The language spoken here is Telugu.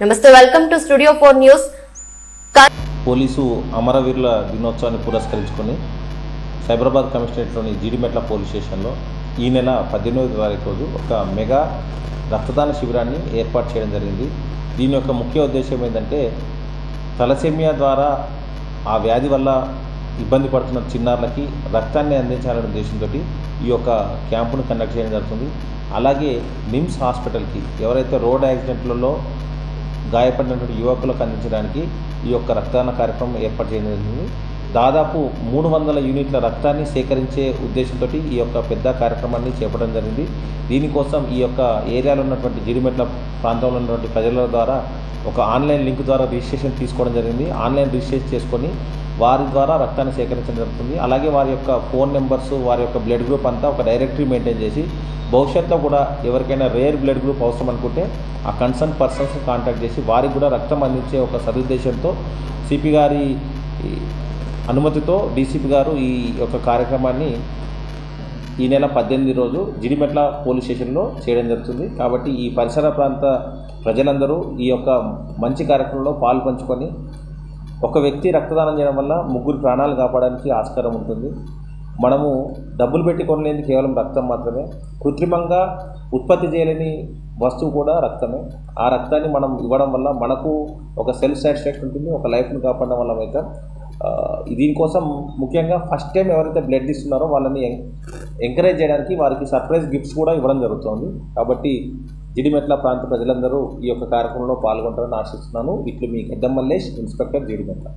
నమస్తే welcome to studio four news police అమరవీరుల దినోత్సవాన్ని పురస్కరించుకొని సైబరాబాద్ కమిషనరేట్లోని జీడిమెట్ల పోలీస్ స్టేషన్లో ఈ నెల పద్దెనిమిదవ తారీఖు రోజు ఒక మెగా రక్తదాన శిబిరాన్ని ఏర్పాటు చేయడం జరిగింది. దీని యొక్క ముఖ్య ఉద్దేశం ఏంటంటే తలసేమియా ద్వారా ఆ వ్యాధి వల్ల ఇబ్బంది పడుతున్న చిన్నారులకి రక్తాన్ని అందించాలనే ఉద్దేశంతో ఈ యొక్క క్యాంపును కండక్ట్ చేయడం జరుగుతుంది. అలాగే నిమ్స్ హాస్పిటల్కి ఎవరైతే రోడ్ యాక్సిడెంట్లలో గాయపడినటువంటి యువకులకు అందించడానికి ఈ యొక్క రక్తదాన కార్యక్రమం ఏర్పాటు చేయడం జరిగింది. దాదాపు మూడు వందల యూనిట్ల రక్తాన్ని సేకరించే ఉద్దేశంతో ఈ యొక్క పెద్ద కార్యక్రమాన్ని చేపట్టడం జరిగింది. దీనికోసం ఈ యొక్క ఏరియాలో ఉన్నటువంటి జిడిమెట్ల ప్రాంతంలో ఉన్నటువంటి ప్రజల ద్వారా ఒక ఆన్లైన్ లింక్ ద్వారా రిజిస్ట్రేషన్ తీసుకోవడం జరిగింది. ఆన్లైన్ రిజిస్ట్రేషన్ చేసుకొని వారి ద్వారా రక్తాన్ని సేకరించడం జరుగుతుంది. అలాగే వారి యొక్క ఫోన్ నెంబర్స్ వారి యొక్క బ్లడ్ గ్రూప్ అంతా ఒక డైరెక్టరీ మెయింటైన్ చేసి భవిష్యత్తులో కూడా ఎవరికైనా రేర్ బ్లడ్ గ్రూప్ అవసరం అనుకుంటే ఆ కన్సర్న్ పర్సన్స్ కాంటాక్ట్ చేసి వారికి కూడా రక్తం అందించే ఒక సదుద్దేశంతో సిపి గారి అనుమతితో డీసీపీ గారు ఈ యొక్క కార్యక్రమాన్ని ఈ నెల పద్దెనిమిది రోజు జిడిమెట్ల పోలీస్ స్టేషన్లో చేయడం జరుగుతుంది. కాబట్టి ఈ పరిసర ప్రాంత ప్రజలందరూ ఈ యొక్క మంచి కార్యక్రమంలో పాలు పంచుకొని ఒక వ్యక్తి రక్తదానం చేయడం వల్ల ముగ్గురు ప్రాణాలు కాపాడడానికి ఆస్కారం ఉంటుంది. మనము డబ్బులు పెట్టి కొనలేని కేవలం రక్తం మాత్రమే. కృత్రిమంగా ఉత్పత్తి చేయలేని వస్తువు కూడా రక్తమే. ఆ రక్తాన్ని మనం ఇవ్వడం వల్ల మనకు ఒక సెల్ఫ్ సాటిస్ఫాక్షన్ ఉంటుంది ఒక లైఫ్ను కాపాడడం వల్ల అయితే. దీనికోసం ముఖ్యంగా ఫస్ట్ టైం ఎవరైతే బ్లడ్ ఇస్తున్నారో వాళ్ళని ఎం- ఎంకరేజ్ చేయడానికి వారికి సర్ప్రైజ్ గిఫ్ట్స్ కూడా ఇవ్వడం జరుగుతుంది. కాబట్టి జిడిమెట్ల ప్రాంత ప్రజలందరూ ఈ యొక్క కార్యక్రమంలో పాల్గొంటారని ఆశిస్తున్నాను. ఇట్లు మీ గడ్డం మల్లేష్ ఇన్స్పెక్టర్ జిడిమెట్ల.